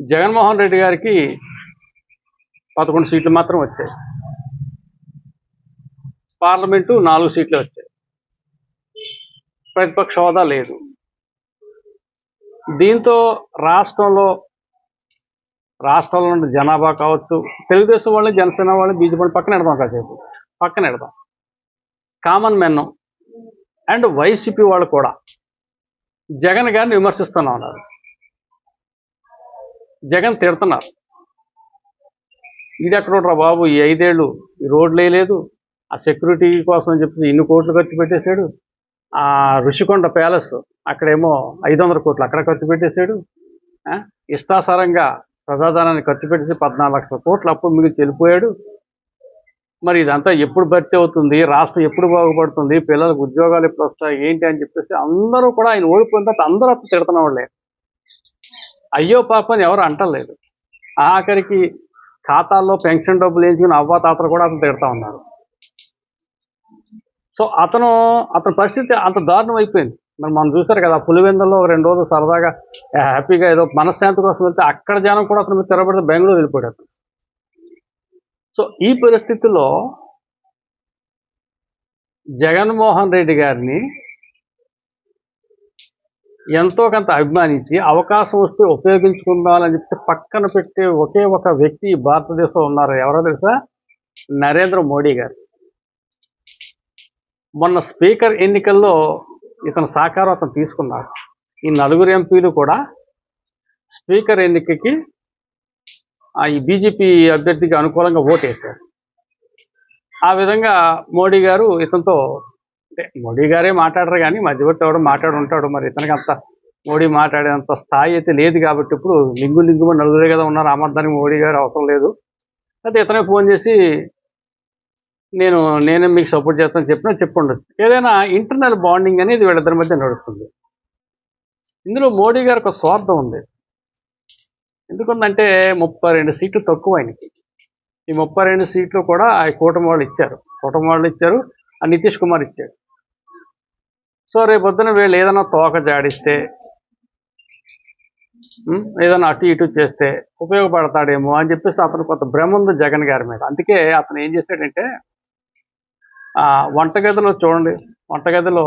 జగన్మోహన్ రెడ్డి గారికి పదకొండు సీట్లు మాత్రం వచ్చాయి. పార్లమెంటు నాలుగు సీట్లు వచ్చాయి. ప్రతిపక్ష హోదా లేదు. దీంతో రాష్ట్రంలో రాష్ట్రంలో ఉన్న జనాభా కావచ్చు తెలుగుదేశం వాళ్ళు జనసేన వాళ్ళని బీజేపీ పక్కన పెడదాం కాసేపు. పక్కన పెడదాం. కామన్ మెన్ అండ్ వైసీపీ వాళ్ళు కూడా. జగన్ గారిని విమర్శిస్తున్నా ఉన్నారు జగన్ తిడుతున్నారు. ఇది ఎక్కడ బాబు? ఈ ఐదేళ్ళు ఈ రోడ్లు వేయలేదు. ఆ సెక్యూరిటీ కోసం అని చెప్పి ఇన్ని కోట్లు ఖర్చు పెట్టేశాడు. ఆ ఋషికొండ ప్యాలెస్ అక్కడేమో ఐదు వందల కోట్లు అక్కడ ఖర్చు పెట్టేశాడు. ఆ, ఇష్టాసారంగా ప్రజాధనాన్ని ఖర్చు పెట్టేసి పద్నాలుగు లక్షల కోట్లు అప్పు మిగిలి వెళ్ళిపోయాడు. మరి ఇదంతా ఎప్పుడు భర్తీ అవుతుంది? రాష్ట్రం ఎప్పుడు బాగుపడుతుంది? పిల్లలకు ఉద్యోగాలు ఎప్పుడు వస్తాయి? ఏంటి అని చెప్పేసి అందరూ కూడా ఆయన ఓడిపోయిన తర్వాత అందరూ అప్పుడు తిడుతున్న వాళ్ళే. అయ్యో పాపని ఎవరు అంటలేదు. ఆఖరికి ఖాతాల్లో పెన్షన్ డబ్బులు వేయించుకుని అవ్వ తాతలు కూడా అతను తిడతా ఉన్నారు. సో అతను అతని పరిస్థితి అంత దారుణం అయిపోయింది. మరి మనం చూసారు కదా పులివెందుల్లో రెండు రోజులు సరదాగా హ్యాపీగా ఏదో మనశ్శాంతి కోసం వెళ్తే అక్కడ జనం కూడా అతను తెరబడితే బెంగళూరు వెళ్ళిపోయాడు సో ఈ పరిస్థితిలో జగన్మోహన్ రెడ్డి గారిని ఎంతో కొంత అభిమానించి అవకాశం వస్తే ఉపయోగించుకుందామని చెప్తే పక్కన పెట్టే ఒకే ఒక వ్యక్తి భారతదేశంలో ఉన్నారు? ఎవరో తెలుసా? నరేంద్ర మోడీ గారు. మొన్న స్పీకర్ ఎన్నికల్లో ఇతను సహకారం అతను తీసుకున్నారు. ఈ నలుగురు ఎంపీలు కూడా స్పీకర్ ఎన్నికకి ఆ ఈ బీజేపీ అభ్యర్థికి అనుకూలంగా ఓటేశారు. ఆ విధంగా మోడీ గారు ఇతనితో అంటే మోడీ గారే మాట్లాడరు కానీ మధ్యవర్తి ఎవడో మాట్లాడు ఉంటాడు మరి. ఇతనికి అంత మోడీ మాట్లాడేంత స్థాయి అయితే లేదు కాబట్టి ఇప్పుడు లింగు లింగు నలుగురే కదా ఉన్నారు. ఆమర్దానికి మోడీ గారు అవసరం లేదు. అయితే ఇతనే ఫోన్ చేసి నేను నేనే మీకు సపోర్ట్ చేస్తాను చెప్పినా చెప్పుండొచ్చు. ఏదైనా ఇంటర్నల్ బాండింగ్ అనేది వీళ్ళిద్దరి మధ్య నడుస్తుంది. ఇందులో మోడీ గారికి ఒక స్వార్థం ఉంది. ఎందుకంటే ముప్పై రెండు సీట్లు తక్కువ ఆయనకి. ఈ ముప్పై రెండు సీట్లు కూడా ఆ కూటమి వాళ్ళు ఇచ్చారు. కూటమి వాళ్ళు ఇచ్చారు. ఆ నితీష్ కుమార్ ఇచ్చాడు. సో రేపొద్దున వీళ్ళు ఏదైనా తోక జాడిస్తే ఏదైనా అటు ఇటు చేస్తే ఉపయోగపడతాడేమో అని చెప్పేసి అతను కొంత భ్రమ ఉంది జగన్ గారి మీద. అందుకే అతను ఏం చేశాడంటే ఆ వంటగదిలో చూడండి వంటగదిలో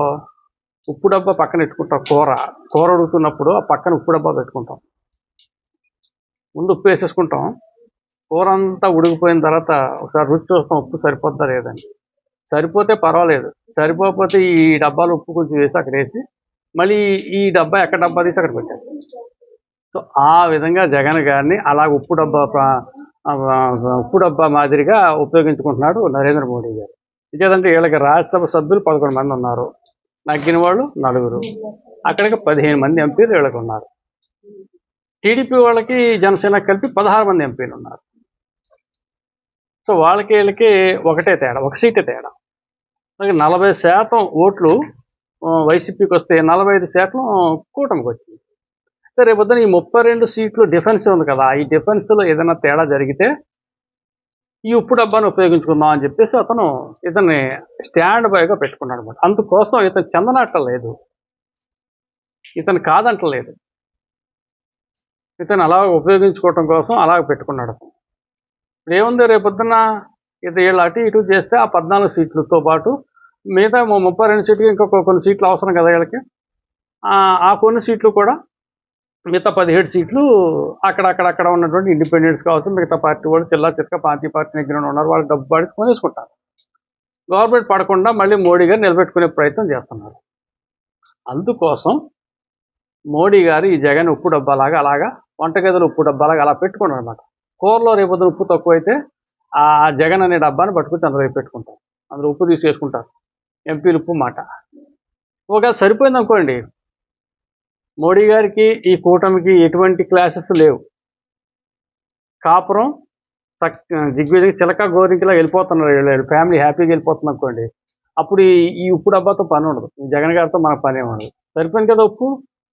ఉప్పు డబ్బా పక్కన పెట్టుకుంటాం కూర. కూర ఉడుకుతున్నప్పుడు ఆ పక్కన ఉప్పు డబ్బా పెట్టుకుంటాం. ముందు ఉప్పు వేసేసుకుంటాం. కూర అంతా ఉడికిపోయిన తర్వాత ఒకసారి రుచి చూస్తాం ఉప్పు సరిపోద్దా లేదని సరిపోతే పర్వాలేదు. సరిపోకపోతే ఈ డబ్బాలు ఉప్పు కొంచెం వేసి అక్కడ వేసి మళ్ళీ ఈ డబ్బా ఎక్కడ డబ్బా తీసి అక్కడ పెట్టేస్తాం. సో ఆ విధంగా జగన్ గారిని అలా ఉప్పు డబ్బా ఉప్పు డబ్బా మాదిరిగా ఉపయోగించుకుంటున్నాడు నరేంద్ర మోడీ గారు. ఇంకేదంటే వీళ్ళకి రాజ్యసభ సభ్యులు పదకొండు మంది ఉన్నారు. నగ్గిన వాళ్ళు నలుగురు. అక్కడికి పదిహేను మంది ఎంపీలు వీళ్ళకి ఉన్నారు. టీడీపీ వాళ్ళకి జనసేన కలిపి పదహారు మంది ఎంపీలు ఉన్నారు. సో వాళ్ళకి వీళ్ళకి ఒకటే తేడా ఒక సీటే తేడా. అలాగే నలభై శాతం ఓట్లు వైసీపీకి వస్తే నలభై ఐదు శాతం కూటమికి వచ్చింది. సరే పొద్దున ఈ ముప్పై రెండు సీట్లు డిఫెన్స్ ఉంది కదా ఈ డిఫెన్స్లో ఏదైనా తేడా జరిగితే ఈ ఉప్పు డబ్బాను ఉపయోగించుకుందాం అని చెప్పేసి అతను ఇతన్ని స్టాండ్ బైగా పెట్టుకున్నాడు అనమాట అందుకోసం ఇతను చెందనట్లేదు ఇతను కాదంటలేదు. ఇతను అలా ఉపయోగించుకోవటం కోసం అలాగ పెట్టుకున్నాడు అతను. ఏముంది రేపొద్దున ఇది వీళ్ళు అటు ఇటు చేస్తే ఆ పద్నాలుగు సీట్లతో పాటు మిగతా ముప్పై రెండు సీట్లు ఇంకొక కొన్ని సీట్లు అవసరం కదా వీళ్ళకి. ఆ- కొన్ని సీట్లు కూడా మిగతా పదిహేడు సీట్లు అక్కడ ఉన్నటువంటి ఇండిపెండెంట్స్ కావచ్చు మిగతా పార్టీ వాళ్ళు చిల్లా చిక్క పార్టీ పార్టీ దగ్గర ఉన్నారు వాళ్ళు డబ్బు పాడి కొనేసుకుంటారు. గవర్నమెంట్ పడకుండా మళ్ళీ మోడీ గారు నిలబెట్టుకునే ప్రయత్నం చేస్తున్నారు. అందుకోసం మోడీ గారు ఈ జగన్ ఉప్పు డబ్బాలాగా అలాగా వంటగదిలో ఉప్పు డబ్బాలాగా అలా పెట్టుకున్నారు అనమాట కూరలో రేపొద్దున ఉప్పు తక్కువైతే ఆ జగన్ అనే డబ్బాని పట్టుకుని తన రేపు పెట్టుకుంటారు. అందులో ఉప్పు తీసుకేసుకుంటారు ఎంపీలు ఉప్పు మాట. ఒకవేళ సరిపోయింది అనుకోండి మోడీ గారికి ఈ కూటమికి ఎటువంటి క్లాసెస్ లేవు. కాపురం చక్ దిగ్విజయ చిలక గోరింకిలా వెళ్ళిపోతున్నారు వీళ్ళు. ఫ్యామిలీ హ్యాపీగా వెళ్ళిపోతుంది అనుకోండి అప్పుడు ఈ ఉప్పు డబ్బాతో పని ఉండదు. ఈ జగన్ గారితో మనకు పని ఏమి ఉండదు. సరిపోయింది కదా ఉప్పు?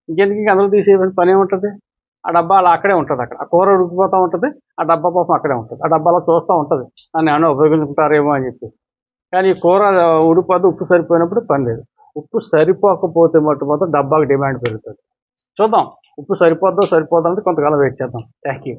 ఇంకెందుకు ఇంక అందరూ తీసే పని ఏముంటుంది ఆ డబ్బా అలా అక్కడే ఉంటుంది అక్కడ. ఆ కూర ఉడికిపోతూ ఉంటుంది ఆ డబ్బా పాపం అక్కడే ఉంటుంది. ఆ డబ్బాలో చూస్తూ ఉంటుంది. నన్ను ఏమైనా ఉపయోగించుకుంటారేమో అని చెప్పి. కానీ ఈ కూర ఉడిపోతే ఉప్పు సరిపోయినప్పుడు పని లేదు. ఉప్పు సరిపోకపోతే మట్టు మాత్రం డబ్బాకి డిమాండ్ పెరుగుతుంది. చూద్దాం. ఉప్పు సరిపోద్దో సరిపోద్దో అంటే కొంతకాలం వెయిట్ చేద్దాం. Thank you